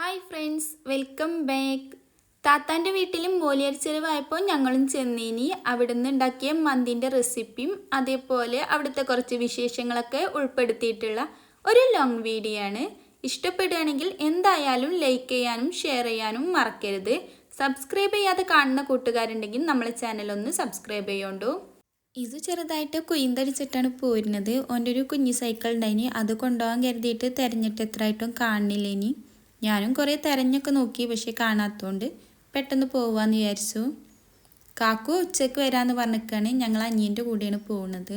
Hi friends welcome back. താത്താന്റെ വീട്ടിലും മോലിയർ ചെലവായപ്പോൾ ഞങ്ങളും ചെന്നീനി. അവിടുന്ന് ഉണ്ടാക്കിയ മന്തിന്റെ റെസിപ്പിയും അതേപോലെ അവിടുത്തെ കുറച്ച് വിശേഷങ്ങളൊക്കെ ഉൾപ്പെടുത്തിയിട്ടുള്ള ഒരു ലോങ് വീഡിയോ ആണ്. ഇഷ്ടപ്പെടുകയാണെങ്കിൽ എന്തായാലും ലൈക്ക് ചെയ്യാനും ഷെയർ ചെയ്യാനും മറക്കരുത്. സബ്സ്ക്രൈബ് ചെയ്യാതെ കാണുന്ന കൂട്ടുകാരുണ്ടെങ്കിൽ നമ്മളെ ചാനൽ ഒന്ന് സബ്സ്ക്രൈബ് ചെയ്യോണ്ടു. ഇത് ചെറുതായിട്ട് കുയിന്തടിച്ചിട്ടാണ് പോരുന്നത്. ഓന്റെ ഒരു കുഞ്ഞു സൈക്കിൾ ഉണ്ടായിനി. അത് കൊണ്ടുപോകാൻ കരുതിയിട്ട് തിരഞ്ഞിട്ട് എത്രയായിട്ടും കാണുന്നില്ല ഇനി ഞാനും കുറേ തിരഞ്ഞൊക്കെ നോക്കി പക്ഷേ കാണാത്തതുകൊണ്ട് പെട്ടെന്ന് പോവാന്ന് വിചാരിച്ചു. കാക്കു ഉച്ചയ്ക്ക് വരാമെന്ന് പറഞ്ഞിരിക്കുകയാണ് ഞങ്ങൾ അനിയന്റെ കൂടെയാണ് പോകുന്നത്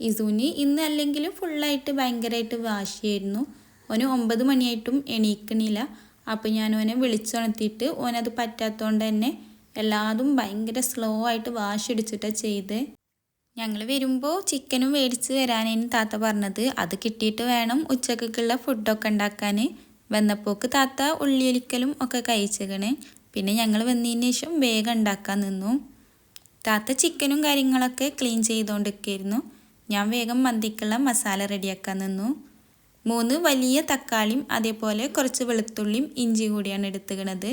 ഇസുനി ഇന്ന് അല്ലെങ്കിലും ഫുള്ളായിട്ട് ഭയങ്കരമായിട്ട് വാശിയായിരുന്നു. ഓന് ഒമ്പത് മണിയായിട്ടും എണീക്കണില്ല. അപ്പോൾ ഞാൻ ഓനെ വിളിച്ചുണർത്തിയിട്ട് ഓനത് പറ്റാത്തതുകൊണ്ട് തന്നെ എല്ലാതും ഭയങ്കര സ്ലോ ആയിട്ട് വാഷ് വാശിടിച്ചിട്ടാണ് ചെയ്ത് ഞങ്ങൾ വരുമ്പോൾ ചിക്കനും മേടിച്ച് വരാനേനും താത്ത പറഞ്ഞത്. അത് കിട്ടിയിട്ട് വേണം ഉച്ചക്കുള്ള ഫുഡൊക്കെ ഉണ്ടാക്കാൻ വന്നപ്പോക്ക് താത്ത ഉള്ളിയൊലിക്കലും ഒക്കെ കഴിച്ചേക്കണേ. പിന്നെ ഞങ്ങൾ വന്നതിന് ശേഷം വേഗം ഉണ്ടാക്കാൻ നിന്നു. താത്ത ചിക്കനും കാര്യങ്ങളൊക്കെ ക്ലീൻ ചെയ്തുകൊണ്ടിരിക്കുകയായിരുന്നു ഞാൻ വേഗം മന്തിക്കുള്ള മസാല റെഡിയാക്കാൻ നിന്നു. മൂന്ന് വലിയ തക്കാളിയും അതേപോലെ കുറച്ച് വെളുത്തുള്ളിയും ഇഞ്ചി കൂടിയാണ് എടുത്തുകണത്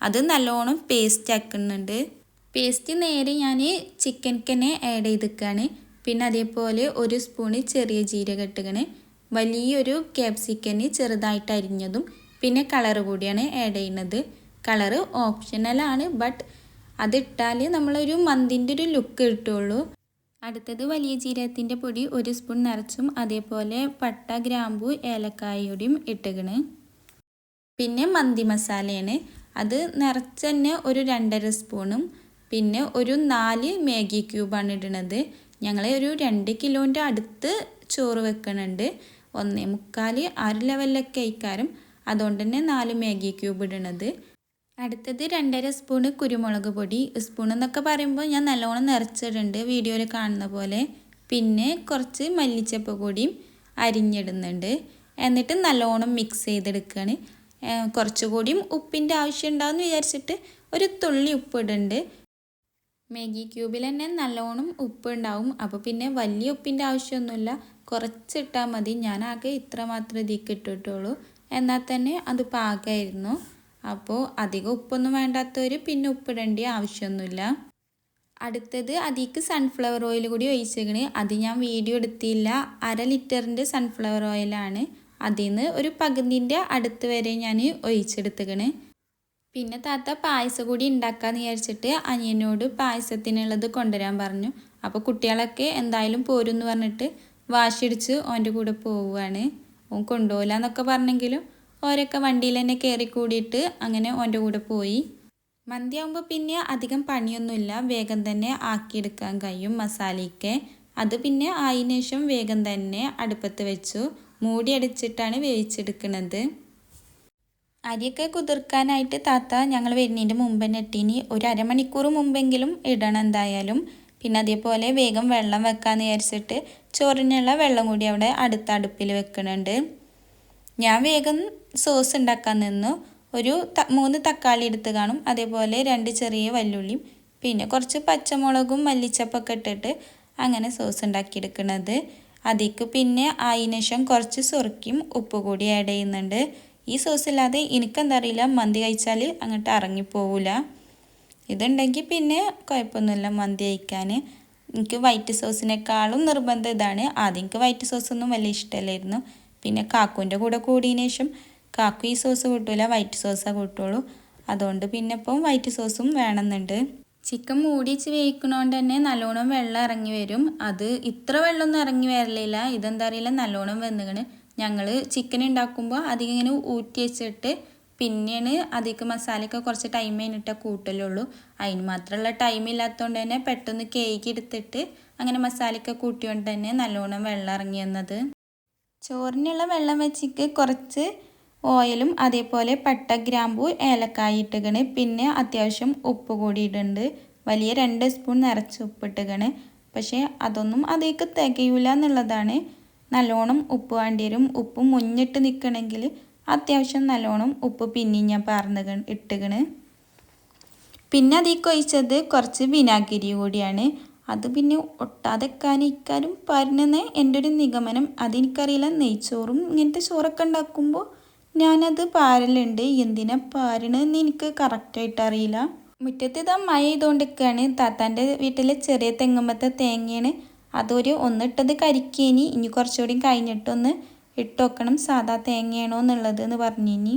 അത് നല്ലോണം പേസ്റ്റ് ആക്കുന്നുണ്ട്. പേസ്റ്റ് നേരെ ഞാൻ ചിക്കൻ ചിക്കൻക്കനെ ആഡ് ചെയ്തിക്കാണ്. പിന്നെ അതേപോലെ ഒരു സ്പൂണ് ചെറിയ ജീരകം ഇട്ടുകണ് വലിയൊരു ക്യാപ്സിക്കന് ചെറുതായിട്ട് അരിഞ്ഞതും പിന്നെ കളർ കൂടിയാണ് ആഡ് ചെയ്യുന്നത്. കളറ് ഓപ്ഷണലാണ് ബട്ട് അതിട്ടാൽ നമ്മളൊരു മന്തിന്റെ ഒരു ലുക്ക് കിട്ടുള്ളൂ. അടുത്തത് വലിയ ജീരകത്തിന്റെ പൊടി ഒരു സ്പൂൺ നിറച്ചും അതേപോലെ പട്ട ഗ്രാമ്പു ഏലക്കായയുടെയും ഇട്ടുകണ് പിന്നെ മന്തി മസാലയാണ്. അത് നിറച്ച് തന്നെ ഒരു രണ്ടര സ്പൂണും പിന്നെ ഒരു നാല് മാഗി ക്യൂബാണ് ഇടുന്നത് ഞങ്ങൾ ഒരു രണ്ട് കിലോന്റെ അടുത്ത് ചോറ് വെക്കണുണ്ട്. ഒന്നേ. മുക്കാൽ ആറ് ലെവലിലൊക്കെ അയക്കാരം അതുകൊണ്ട് തന്നെ നാല് മാഗി ക്യൂബ് ഇടണത്. അടുത്തത് രണ്ടര സ്പൂണ് കുരുമുളക് പൊടി സ്പൂൺ എന്നൊക്കെ പറയുമ്പോൾ ഞാൻ നല്ലോണം നിറച്ചിടുന്നുണ്ട് വീഡിയോയിൽ കാണുന്ന പോലെ. പിന്നെ കുറച്ച് മല്ലിച്ചപ്പ് കൂടിയും അരിഞ്ഞിടുന്നുണ്ട്. എന്നിട്ട് നല്ലോണം മിക്സ് ചെയ്തെടുക്കുകയാണ് കുറച്ചുകൂടിയും ഉപ്പിന്റെ ആവശ്യം ഉണ്ടാവുമെന്ന് വിചാരിച്ചിട്ട് ഒരു തുള്ളി ഉപ്പ് ഇടുന്നുണ്ട് മാഗി ക്യൂബിൽ തന്നെ നല്ലോണം ഉപ്പ് ഉണ്ടാവും അപ്പോൾ പിന്നെ വലിയ ഉപ്പിന്റെ ആവശ്യമൊന്നുമില്ല. കുറച്ചിട്ടാൽ മതി. ഞാൻ ആകെ ഇത്ര മാത്രമേ ഇതിക്ക് ഇട്ടിട്ടുള്ളൂ. എന്നാൽ തന്നെ അത് പാകമായിരുന്നു. അപ്പോൾ അധികം ഉപ്പൊന്നും വേണ്ടാത്തവർ പിന്നെ ഉപ്പിടേണ്ട ആവശ്യമൊന്നുമില്ല. അടുത്തത് അതിക്ക് സൺഫ്ലവർ ഓയിൽ കൂടി ഒഴിച്ചേക്കണ്. അത് ഞാൻ വീഡിയോ എടുത്തില്ല. അര ലിറ്ററിന്റെ സൺഫ്ലവർ ഓയിലാണ് അതിൽ നിന്ന് ഒരു പകുതിന്റെ അടുത്ത് വരെ ഞാൻ ഒഴിച്ചെടുത്തേക്കണ്. പിന്നെ താത്ത പായസം കൂടി ഉണ്ടാക്കാമെന്ന് വിചാരിച്ചിട്ട് അനിയനോട് പായസത്തിനുള്ളത് കൊണ്ടുവരാൻ പറഞ്ഞു. അപ്പോൾ കുട്ടികളൊക്കെ എന്തായാലും പോരും എന്ന് പറഞ്ഞിട്ട് വാശിടിച്ച് ഓന്റെ കൂടെ പോവുകയാണ്. ഓൻ കൊണ്ടുപോകില്ല എന്നൊക്കെ പറഞ്ഞെങ്കിലും ഓരൊക്കെ വണ്ടിയിൽ തന്നെ കയറി കൂടിയിട്ട് അങ്ങനെ ഓന്റെ കൂടെ പോയി. മന്തി ആകുമ്പോൾ പിന്നെ അധികം പണിയൊന്നുമില്ല. വേഗം തന്നെ ആക്കിയെടുക്കാൻ കഴിയും മസാലയൊക്കെ. അത് പിന്നെ ആയതിനു ശേഷം വേഗം തന്നെ അടുപ്പത്ത് വെച്ചു. മൂടി അടിച്ചിട്ടാണ് വേവിച്ചെടുക്കുന്നത് അരിയൊക്കെ കുതിർക്കാനായിട്ട് താത്ത ഞങ്ങൾ വരുന്നതിന്റെ മുമ്പ് തന്നെ ഇട്ടീനി ഒരു അരമണിക്കൂർ മുമ്പെങ്കിലും ഇടണം എന്തായാലും. പിന്നെ അതേപോലെ വേഗം വെള്ളം വെക്കാമെന്ന് വിചാരിച്ചിട്ട് ചോറിനുള്ള വെള്ളം കൂടി അവിടെ അടുത്ത അടുപ്പിൽ വെക്കുന്നുണ്ട് ഞാൻ വേഗം സോസ് ഉണ്ടാക്കാൻ നിന്നു. ഒരു മൂന്ന് തക്കാളി എടുത്ത് കാണും. അതേപോലെ രണ്ട് ചെറിയ വല്ലുള്ളിയും പിന്നെ കുറച്ച് പച്ചമുളകും മല്ലിച്ചപ്പൊക്കെ ഇട്ടിട്ട് അങ്ങനെ സോസ് ഉണ്ടാക്കിയെടുക്കുന്നത് അതിക്ക് പിന്നെ അതിനുശേഷം കുറച്ച് സുറുക്കിയും ഉപ്പ് കൂടി ആഡ് ചെയ്യുന്നുണ്ട്. ഈ സോസ് ഇല്ലാതെ എനിക്കെന്താ അറിയില്ല മന്തി കഴിച്ചാൽ അങ്ങോട്ട് ഇറങ്ങിപ്പോവില്ല ഇതുണ്ടെങ്കിൽ പിന്നെ കുഴപ്പമൊന്നുമില്ല മന്തി കഴിക്കാൻ എനിക്ക് വൈറ്റ് സോസിനേക്കാളും നിർബന്ധം ഇതാണ്. ആദ്യം എനിക്ക് വൈറ്റ് സോസൊന്നും വലിയ ഇഷ്ടമല്ലായിരുന്നു. പിന്നെ കാക്കുവിന്റെ കൂടെ കൂടിയതിന് ശേഷം കാക്കു ഈ സോസ് കൂട്ടില്ല വൈറ്റ് സോസാണ് കൂട്ടുള്ളൂ. അതുകൊണ്ട് പിന്നെ ഇപ്പം വൈറ്റ് സോസും വേണമെന്നുണ്ട്. ചിക്കൻ മൂടി വെച്ച് വേവിക്കണോണ്ട് തന്നെ നല്ലോണം വെള്ളം ഇറങ്ങി വരും. അത് ഇത്ര വെള്ളമൊന്നും ഇറങ്ങി വരലില്ല. ഇതെന്താ അറിയില്ല? നല്ലോണം വെന്നുകണ് ഞങ്ങൾ ചിക്കൻ ഉണ്ടാക്കുമ്പോൾ അധികം ഇങ്ങനെ ഊറ്റി വെച്ചിട്ട് പിന്നെയാണ് അതിക്ക് മസാലയൊക്കെ കുറച്ച് ടൈം കഴിഞ്ഞിട്ടേ കൂട്ടലുള്ളൂ. അതിന് മാത്രമുള്ള ടൈം ഇല്ലാത്തതുകൊണ്ട് തന്നെ പെട്ടെന്ന് കേക്ക് എടുത്തിട്ട് അങ്ങനെ മസാലയൊക്കെ കൂട്ടിയോണ്ട് തന്നെ നല്ലോണം വെള്ളം ഇറങ്ങി വന്നത്. ചോറിനുള്ള വെള്ളം വെച്ചിട്ട് കുറച്ച് ഓയിലും അതേപോലെ പട്ട ഗ്രാമ്പു ഏലക്കായ ഇട്ടുകണ് പിന്നെ അത്യാവശ്യം ഉപ്പ് കൂടി ഇടുന്നുണ്ട് വലിയ രണ്ട് സ്പൂൺ നിറച്ച് ഉപ്പ് ഇട്ടുകണ് പക്ഷേ അതൊന്നും അതേക്ക് തികയൂല എന്നുള്ളതാണ്. നല്ലോണം ഉപ്പ് വേണ്ടി വരും. ഉപ്പ് മുന്നിട്ട് നിൽക്കണമെങ്കിൽ അത്യാവശ്യം നല്ലോണം ഉപ്പ് പിന്നെയും ഞാൻ പറഞ്ഞ ഇട്ടുകണ് പിന്നെ അതിലേക്ക് ഒഴിച്ചത് കുറച്ച് വിനാഗിരി കൂടിയാണ്. അത് പിന്നെ ഒട്ടാതെക്കാനിക്കാനും പറഞ്ഞെന്ന് എന്റെ ഒരു നിഗമനം. അതെനിക്കറിയില്ല. നെയ്ച്ചോറും ഇങ്ങനത്തെ ചോറൊക്കെ ഉണ്ടാക്കുമ്പോൾ ഞാനത് പാരലുണ്ട്. എന്തിനാ പാരണെന്ന് എനിക്ക് കറക്റ്റായിട്ട് അറിയില്ല. മുറ്റത്ത് ഇതാ മഴ ചെയ്തുകൊണ്ടിരിക്കുകയാണ് താത്താന്റെ വീട്ടിലെ ചെറിയ തെങ്ങുമ്പത്തെ തേങ്ങയാണ് അതൊരു ഒന്നിട്ടത് കരിക്കേനി. ഇനി കുറച്ചുകൂടി കഴിഞ്ഞിട്ടൊന്ന് ഇട്ട് വെക്കണം. സാധാ തേങ്ങയാണോ എന്നുള്ളത് എന്ന് പറഞ്ഞിനി.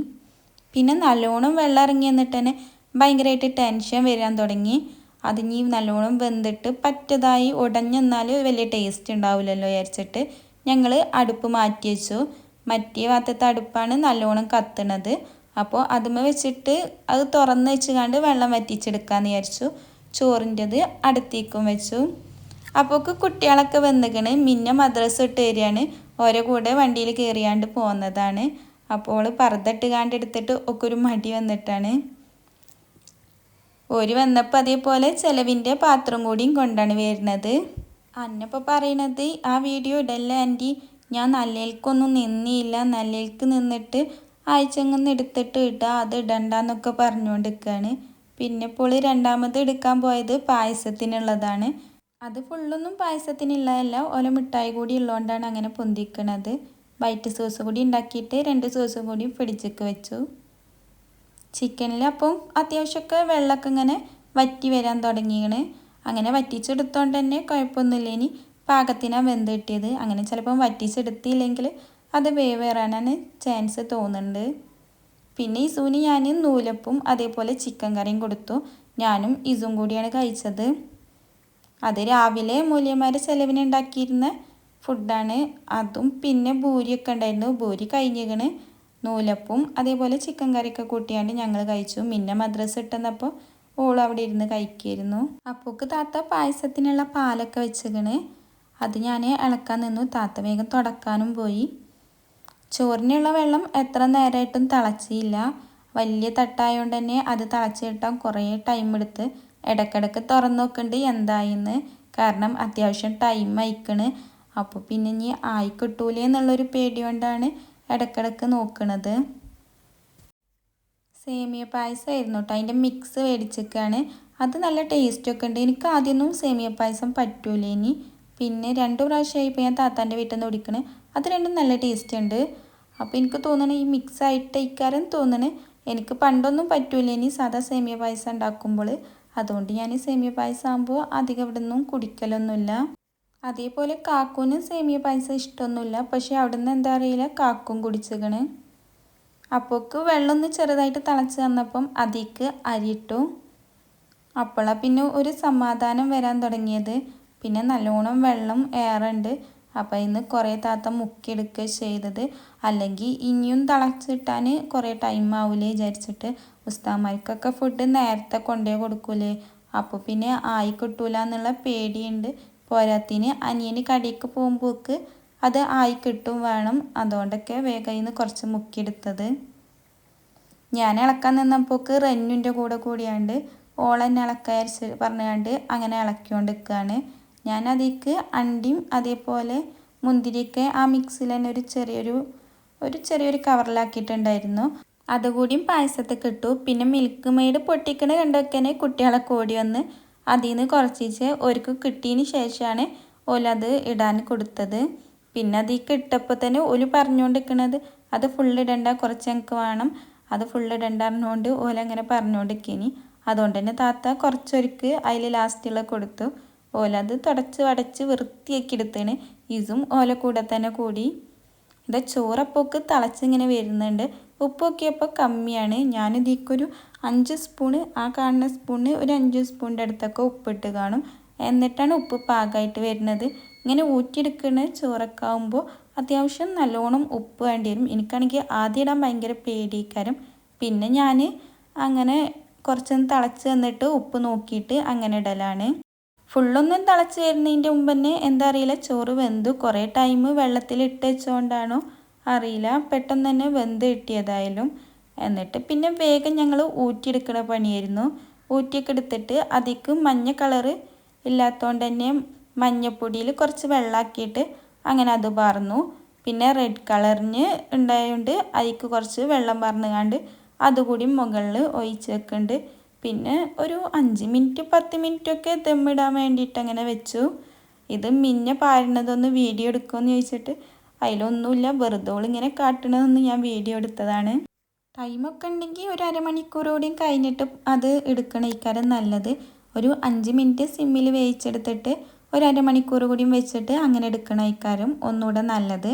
പിന്നെ നല്ലോണം വെള്ളം ഇറങ്ങി എന്നിട്ട് തന്നെ ഭയങ്കരമായിട്ട് ടെൻഷൻ വരാൻ തുടങ്ങി. അതിനി നല്ലോണം വെന്തിട്ട് പറ്റതായി ഉടഞ്ഞെന്നാൽ വലിയ ടേസ്റ്റ് ഉണ്ടാവില്ലല്ലോ വിചാരിച്ചിട്ട് ഞങ്ങൾ അടുപ്പ് മാറ്റി വെച്ചു. മറ്റേ ഭാഗത്തെ അടുപ്പാണ് നല്ലോണം കത്തണത്. അപ്പോൾ അതുമ്മ വെച്ചിട്ട് അത് തുറന്ന് വെച്ചുകൊണ്ട് വെള്ളം വറ്റിച്ചെടുക്കാമെന്ന് വിചാരിച്ചു. ചോറിന്റെത് അടുത്തേക്കും വെച്ചു. അപ്പോൾക്ക് കുട്ടികളൊക്കെ വന്നിക്കണ്. മിന്ന മദ്രസ ഇട്ട് വരികയാണ്. ഓരോ കൂടെ വണ്ടിയിൽ കയറിയാണ്ട് പോകുന്നതാണ് അപ്പോൾ പറതിട്ട് കാണ്ട് എടുത്തിട്ട് ഒക്കെ ഒരു മടി വന്നിട്ടാണ്. ഒരു വന്നപ്പോൾ അതേപോലെ ചിലവിന്റെ പാത്രം കൂടിയും കൊണ്ടാണ് വരുന്നത്. അന്നപ്പോൾ പറയണത് ആ വീഡിയോ ഇടല്ല ആന്റി. ഞാൻ നല്ലേൽക്കൊന്നും നിന്നില്ല. നല്ലേൽക്ക് നിന്നിട്ട് ആഴ്ചങ്ങന്ന് എടുത്തിട്ട് ഇടാം. അത് ഇടണ്ടെന്നൊക്കെ പറഞ്ഞുകൊണ്ടിരിക്കുകയാണ് പിന്നെ ഇപ്പോൾ രണ്ടാമത് എടുക്കാൻ പോയത് പായസത്തിനുള്ളതാണ്. അത് ഫുള്ളൊന്നും പായസത്തിനുള്ളതല്ല ഓല മിഠായി കൂടി ഉള്ളതുകൊണ്ടാണ് അങ്ങനെ പൊന്തിക്കണത്. വൈറ്റ് സോസ് കൂടി ഉണ്ടാക്കിയിട്ട് രണ്ട് സോസും കൂടി പിടിച്ചൊക്കെ വെച്ചു. ചിക്കനിൽ അപ്പം അത്യാവശ്യമൊക്കെ വെള്ളമൊക്കെ ഇങ്ങനെ വറ്റി വരാൻ തുടങ്ങിയാണ് അങ്ങനെ വറ്റിച്ചെടുത്തോണ്ട് തന്നെ കുഴപ്പമൊന്നുമില്ല ഇനി പാകത്തിനാണ് വെന്ത് കിട്ടിയത്. അങ്ങനെ ചിലപ്പം വറ്റിച്ചെടുത്തില്ലെങ്കിൽ അത് വേവേറാനാണ് ചാൻസ് തോന്നുന്നുണ്ട് പിന്നെ ഇസുവിന് ഞാൻ നൂലപ്പും അതേപോലെ ചിക്കൻ കറിയും കൊടുത്തു. ഞാനും ഇസും കൂടിയാണ് കഴിച്ചത്. അത് രാവിലെ മൂല്യന്മാർ ചെലവിന് ഉണ്ടാക്കിയിരുന്ന ഫുഡാണ് അതും പിന്നെ ഭൂരിയൊക്കെ ഉണ്ടായിരുന്നു. ഭൂരി കഴിഞ്ഞിക്കണ്. നൂലപ്പും അതേപോലെ ചിക്കൻ കറിയൊക്കെ കൂട്ടിയാണ്ട് ഞങ്ങൾ കഴിച്ചു. പിന്നെ മദ്രസ ഇട്ടുന്നപ്പോൾ ഓൾ അവിടെ ഇരുന്ന് കഴിക്കായിരുന്നു. അപ്പോക്ക് താത്ത പായസത്തിനുള്ള പാലൊക്കെ വെച്ചിക്കണ്. അത് ഞാൻ ഇളക്കാൻ നിന്നു. താത്ത വേഗം തുടക്കാനും പോയി. ചോറിനുള്ള വെള്ളം എത്ര നേരമായിട്ടും തിളച്ചില്ല. വലിയ തട്ടായതുകൊണ്ട് തന്നെ അത് തിളച്ച് കിട്ടാൻ കുറേ ടൈം എടുത്ത് ഇടയ്ക്കിടയ്ക്ക് തുറന്ന് നോക്കുന്നുണ്ട് എന്തായിന്ന്. കാരണം അത്യാവശ്യം ടൈം അയക്കണ് അപ്പോൾ പിന്നെ ഇനി ആയി കിട്ടൂലേ എന്നുള്ളൊരു പേടി കൊണ്ടാണ് ഇടയ്ക്കിടയ്ക്ക് നോക്കണത്. സേമിയ പായസമായിരുന്നു കേട്ടോ അതിന്റെ മിക്സ് മേടിച്ചേക്കാണ് അത് നല്ല ടേസ്റ്റൊക്കെ ഉണ്ട്. എനിക്ക് ആദ്യമൊന്നും സേമിയ പായസം പറ്റൂല ഇനി. പിന്നെ രണ്ട് പ്രാവശ്യമായി ഇപ്പോൾ ഞാൻ താത്താന്റെ വീട്ടിൽ നിന്ന് കുടിക്കണേ. അത് രണ്ടും നല്ല ടേസ്റ്റ് ഉണ്ട്. അപ്പോൾ എനിക്ക് തോന്നണേ ഈ മിക്സ് ആയിട്ട് ഇക്കാരം തോന്നണേ. എനിക്ക് പണ്ടൊന്നും പറ്റൂല. ഇനി സാധാ സേമിയ പായസം ഉണ്ടാക്കുമ്പോൾ അതുകൊണ്ട് ഞാൻ സേമിയ പായസം ആകുമ്പോൾ അധികം ഇവിടെ നിന്നും കുടിക്കലൊന്നുമില്ല. അതേപോലെ കാക്കൂന് സേമിയ പായസം ഇഷ്ടമൊന്നുമില്ല. പക്ഷേ അവിടെ നിന്ന് എന്താ അറിയില്ല? കാക്കും കുടിച്ചേക്കണ്. അപ്പോക്ക് വെള്ളം ഒന്ന് ചെറുതായിട്ട് തിളച്ച് തന്നപ്പം അതിക്ക് അരിയിട്ടു. അപ്പോളാണ് പിന്നെ ഒരു സമാധാനം വരാൻ തുടങ്ങിയത്. പിന്നെ നല്ലോണം വെള്ളം ഏറുണ്ട്. അപ്പം ഇന്ന് കുറേ താത്ത മുക്കിയെടുക്കുക ചെയ്തത്. അല്ലെങ്കിൽ ഇനിയും തിളച്ചിട്ടാൻ കുറേ ടൈം ആവില്ലേ വിചാരിച്ചിട്ട് ഉസ്താമാർക്കൊക്കെ ഫുഡ് നേരത്തെ കൊണ്ടേ കൊടുക്കൂലേ. അപ്പോൾ പിന്നെ ആയി കിട്ടൂല എന്നുള്ള പേടിയുണ്ട്. പോരാത്തിന് അനിയന് കടിക്ക് പോകുമ്പോൾക്ക് അത് ആയി കിട്ടും വേണം. അതുകൊണ്ടൊക്കെ വേഗം ഇന്ന് കുറച്ച് മുക്കിയെടുത്തത്. ഞാൻ ഇളക്കാൻ നിന്നപ്പോൾക്ക് റെന്നുന്റെ കൂടെ കൂടിയാണ്ട് ഓളെന്നെ ഇളക്കാൻ പറഞ്ഞാണ്ട് അങ്ങനെ ഇളക്കിക്കൊണ്ട് നിൽക്കുകയാണ് ഞാൻ അതിലേക്ക് അണ്ടിയും അതേപോലെ മുന്തിരിയൊക്കെ ആ മിക്സിൽ തന്നെ ഒരു ചെറിയൊരു ഒരു ചെറിയൊരു കവറിലാക്കിയിട്ടുണ്ടായിരുന്നു അതുകൂടിയും പായസത്തിൽ കിട്ടു പിന്നെ മിൽക്ക് മെയ്ഡ് പൊട്ടിക്കണ കണ്ടൊക്കെ കുട്ടികളെ കൂടി വന്ന് അതിൽ നിന്ന് കുറച്ചിച്ച് ഒരുക്ക് കിട്ടിയതിന് ശേഷമാണ് ഓലത് ഇടാൻ കൊടുത്തത്. പിന്നെ അതിക്ക് ഇട്ടപ്പോൾ തന്നെ ഓൽ പറഞ്ഞുകൊണ്ടിരിക്കണത് അത് ഫുള്ള് ഇടണ്ട കുറച്ച് ഞങ്ങൾക്ക് വേണം. അത് ഫുള്ള് ഇടണ്ട ഓല അങ്ങനെ പറഞ്ഞുകൊണ്ടിരിക്കേനി അതുകൊണ്ട് തന്നെ താത്ത കുറച്ചൊരുക്ക് അതിൽ ലാസ്റ്റുള്ള കൊടുത്തു. ഓലത് തുടച്ച് വടച്ച് വൃത്തിയാക്കി എടുത്തേണ്. ഇതും ഓല കൂടെ തന്നെ കൂടി. ഇതാ ചോറപ്പൊക്ക് തിളച്ചിങ്ങനെ വരുന്നുണ്ട്. ഉപ്പൊക്കെയപ്പോൾ കമ്മിയാണ്. ഞാൻ ഇതിക്കൊരു അഞ്ച് സ്പൂണ് ആ കാണുന്ന സ്പൂണ് ഒരു അഞ്ച് സ്പൂണിന്റെ അടുത്തൊക്കെ ഉപ്പിട്ട് കാണും. എന്നിട്ടാണ് ഉപ്പ് പാകമായിട്ട് വരുന്നത്. ഇങ്ങനെ ഊറ്റിയെടുക്കുന്ന ചോറൊക്കെ ആകുമ്പോൾ അത്യാവശ്യം നല്ലോണം ഉപ്പ് വേണ്ടി വരും. എനിക്കാണെങ്കിൽ ആദ്യം ഇടാൻ ഭയങ്കര പേടിക്കാരം പിന്നെ ഞാൻ അങ്ങനെ കുറച്ചൊന്ന് തിളച്ച് തന്നിട്ട് ഉപ്പ് നോക്കിയിട്ട് അങ്ങനെ ഇടലാണ്. ഫുള്ളൊന്നും തിളച്ച് വരുന്നതിന്റെ മുമ്പ് തന്നെ എന്താ അറിയില്ല ചോറ് വെന്തു. കുറേ ടൈം വെള്ളത്തിൽ ഇട്ട് വെച്ചുകൊണ്ടാണോ അറിയില്ല. പെട്ടെന്ന് തന്നെ വെന്ത് കിട്ടിയതായാലും. എന്നിട്ട് പിന്നെ വേഗം ഞങ്ങൾ ഊറ്റിയെടുക്കുന്ന പണിയായിരുന്നു. ഊറ്റിയൊക്കെ എടുത്തിട്ട് അതിക്ക് മഞ്ഞ കളറ് ഇല്ലാത്തതുകൊണ്ട് തന്നെ മഞ്ഞപ്പൊടിയിൽ കുറച്ച് വെള്ളമാക്കിയിട്ട് അങ്ങനെ അത് പറഞ്ഞു പിന്നെ റെഡ് കളറിന് ഉണ്ടായതുകൊണ്ട് അതിക്ക് കുറച്ച് വെള്ളം പറന്നുകാണ്ട് അതുകൂടി മുകളിൽ ഒഴിച്ച് വെക്കുന്നുണ്ട് പിന്നെ ഒരു അഞ്ച് മിനിറ്റ് പത്ത് മിനിറ്റൊക്കെ ദമ്മിടാൻ വേണ്ടിയിട്ട് അങ്ങനെ വെച്ചു. ഇത് മിഞ്ഞ പാരണതൊന്ന് വീഡിയോ എടുക്കുമെന്ന് ചോദിച്ചിട്ട് അതിലൊന്നുമില്ല വെറുതെ ഇങ്ങനെ കാട്ടണതെന്ന് ഞാൻ വീഡിയോ എടുത്തതാണ്. ടൈമൊക്കെ ഉണ്ടെങ്കിൽ ഒരു അരമണിക്കൂർ കൂടിയും കഴിഞ്ഞിട്ട് അത് എടുക്കണം ഇക്കാരം നല്ലത്. ഒരു അഞ്ച് മിനിറ്റ് സിമ്മിൽ വേവിച്ചെടുത്തിട്ട് ഒരു അരമണിക്കൂർ കൂടിയും വെച്ചിട്ട് അങ്ങനെ എടുക്കണം ഇക്കാരം ഒന്നുകൂടെ നല്ലത്.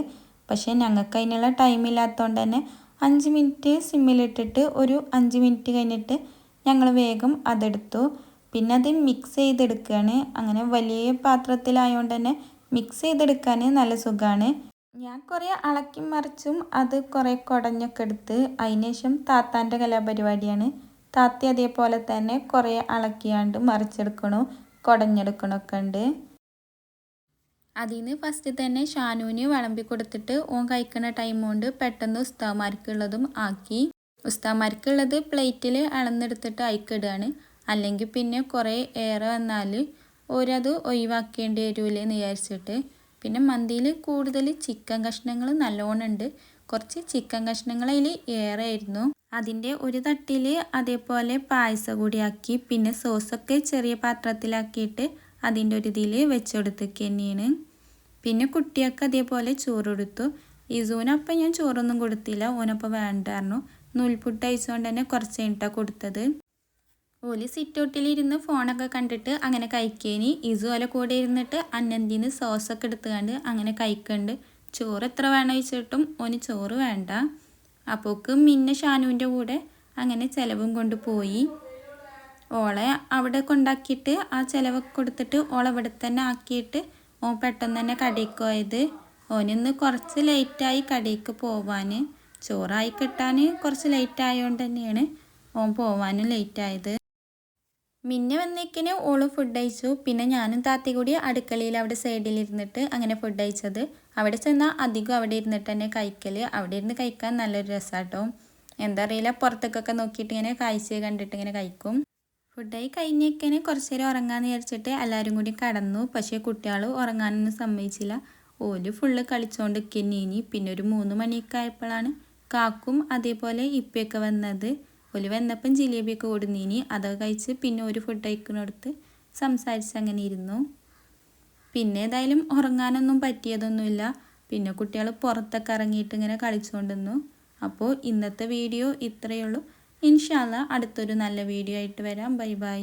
പക്ഷേ ഞങ്ങൾക്ക് അതിനുള്ള ടൈമില്ലാത്തതുകൊണ്ട് തന്നെ അഞ്ച് മിനിറ്റ് സിമ്മിലിട്ടിട്ട് ഒരു അഞ്ച് മിനിറ്റ് കഴിഞ്ഞിട്ട് ഞങ്ങൾ വേഗം അതെടുത്തു. പിന്നെ അത് മിക്സ് ചെയ്തെടുക്കുകയാണ് അങ്ങനെ വലിയ പാത്രത്തിലായതുകൊണ്ട് തന്നെ മിക്സ് ചെയ്തെടുക്കാൻ നല്ല സുഖമാണ് ഞാൻ കുറേ അളക്കി മറിച്ചും അത് കുറേ കുടഞ്ഞൊക്കെ എടുത്ത് അതിനുശേഷം താത്താന്റെ കലാപരിപാടിയാണ്. താത്തി അതേപോലെ തന്നെ കുറേ അളക്കിയാണ്ട് മറിച്ചെടുക്കണു കുടഞ്ഞെടുക്കണമൊക്കെ ഉണ്ട് അതിൽ നിന്ന് ഫസ്റ്റ് തന്നെ ഷാനുവിന് വിളമ്പി കൊടുത്തിട്ട് ഓൻ കഴിക്കുന്ന ടൈം കൊണ്ട് പെട്ടെന്ന് ഉസ്താമാർക്കുള്ളതും ആക്കി. ഉസ്താമാർക്കുള്ളത് പ്ലേറ്റിൽ അളന്നെടുത്തിട്ട് അയക്കിടുകയാണ് അല്ലെങ്കിൽ പിന്നെ കുറേ ഏറെ വന്നാൽ ഓരത് ഒഴിവാക്കേണ്ടി വരുമല്ലേ എന്ന് വിചാരിച്ചിട്ട്. പിന്നെ മന്തിയിൽ കൂടുതൽ ചിക്കൻ കഷ്ണങ്ങൾ നല്ലോണം ഉണ്ട്. കുറച്ച് ചിക്കൻ കഷ്ണങ്ങൾ അതിൽ ഏറെ ആയിരുന്നു. അതിന്റെ ഒരു തട്ടിൽ അതേപോലെ പായസം കൂടി ആക്കി പിന്നെ സോസൊക്കെ ചെറിയ പാത്രത്തിലാക്കിയിട്ട് അതിന്റെ ഒരു ഇതിൽ വെച്ചെടുത്തൊക്കെ തന്നെയാണ്. പിന്നെ കുട്ടിയൊക്കെ അതേപോലെ ചോറ് കൊടുത്തു. ഇസൂനപ്പം ഞാൻ ചോറൊന്നും കൊടുത്തില്ല. ഓനപ്പം വേണ്ടായിരുന്നു നൂൽപുട്ട് അയച്ചുകൊണ്ട് തന്നെ കുറച്ച് കഴിഞ്ഞിട്ടാണ് കൊടുത്തത്. ഓൽ സിറ്റൗട്ടിലിരുന്ന് ഫോണൊക്കെ കണ്ടിട്ട് അങ്ങനെ കഴിക്കേനി. ഇസു ഓലെ കൂടെ ഇരുന്നിട്ട് അന്നന്തിന്ന് സോസൊക്കെ എടുത്തുകൊണ്ട് അങ്ങനെ കഴിക്കുന്നുണ്ട് ചോറ് എത്ര വേണം വെച്ചിട്ടും ഓന് ചോറ് വേണ്ട. അപ്പോക്ക് മിന്ന ഷാനുവിന്റെ കൂടെ അങ്ങനെ ചിലവും കൊണ്ട് പോയി. ഓളെ അവിടെ കൊണ്ടാക്കിയിട്ട് ആ ചിലവൊക്കെ കൊടുത്തിട്ട് ഓളെ ഇവിടെ തന്നെ ആക്കിയിട്ട് ഓൻ പെട്ടെന്ന് തന്നെ കടയ്ക്ക് പോയത്. ഓനിന്ന് കുറച്ച് ലേറ്റായി കടയ്ക്ക് പോവാൻ ചോറായി കിട്ടാൻ കുറച്ച് ലേറ്റ് ആയതുകൊണ്ട് തന്നെയാണ് ഓൻ പോവാനും ലേറ്റ് ആയത്. മിന്നെ വന്നേക്കിന് ഓൾ ഫുഡ് അയച്ചു പിന്നെ ഞാനും താത്തി കൂടി അടുക്കളയിൽ അവിടെ സൈഡിൽ ഇരുന്നിട്ട് അങ്ങനെ ഫുഡ് അയച്ചത് അവിടെ ചെന്നാൽ അധികം അവിടെ ഇരുന്നിട്ട് തന്നെ കഴിക്കൽ അവിടെ ഇരുന്ന് കഴിക്കാൻ നല്ലൊരു രസമാട്ടോ എന്താ അറിയില്ല പുറത്തേക്കൊക്കെ നോക്കിയിട്ട് ഇങ്ങനെ കാഴ്ച കണ്ടിട്ട് ഇങ്ങനെ കഴിക്കും. ഫുഡായി കഴിഞ്ഞേക്കനെ കുറച്ച് നേരം ഉറങ്ങാമെന്ന് വിചാരിച്ചിട്ട് എല്ലാവരും കൂടി കടന്നു. പക്ഷേ കുട്ടികൾ ഉറങ്ങാനൊന്നും സമ്മതിച്ചില്ല. ഓൽ ഫുള്ള് കളിച്ചുകൊണ്ട് ഇനി പിന്നെ ഒരു മൂന്ന് മണിയൊക്കെ ആയപ്പോഴാണ് കാക്കും അതേപോലെ ഇപ്പയൊക്കെ വന്നത്. ഒലി വന്നപ്പം ജിലേബിയൊക്കെ ഓടുന്നീനി. അതൊക്കെ കഴിച്ച് പിന്നെ ഒരു ഫുഡ് കഴിക്കുന്നിടത്ത് സംസാരിച്ച് അങ്ങനെ ഇരുന്നു. പിന്നെ ഏതായാലും ഉറങ്ങാനൊന്നും പറ്റിയതൊന്നുമില്ല. പിന്നെ കുട്ടികൾ പുറത്തൊക്കെ ഇറങ്ങിയിട്ട് ഇങ്ങനെ കളിച്ചുകൊണ്ടിരുന്നു. അപ്പോൾ ഇന്നത്തെ വീഡിയോ ഇത്രയേ ഉള്ളൂ. ഇൻഷാല്ല അടുത്തൊരു നല്ല വീഡിയോ ആയിട്ട് വരാം. Bye bye.